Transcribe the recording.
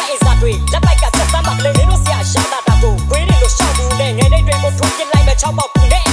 လက်အိတ်စားတွေလက်ပိုက်ကဆက်စမ်းပါကလေးနင်တို့ဆရာရှာတာတာကိုဝေးတယ်လို့ရှောက်ဘူးနဲ့ငယ်တဲ့တွေကိုထွက်ပြစ်လိုက်မဲ့၆ပေါက်ဘူးနဲ့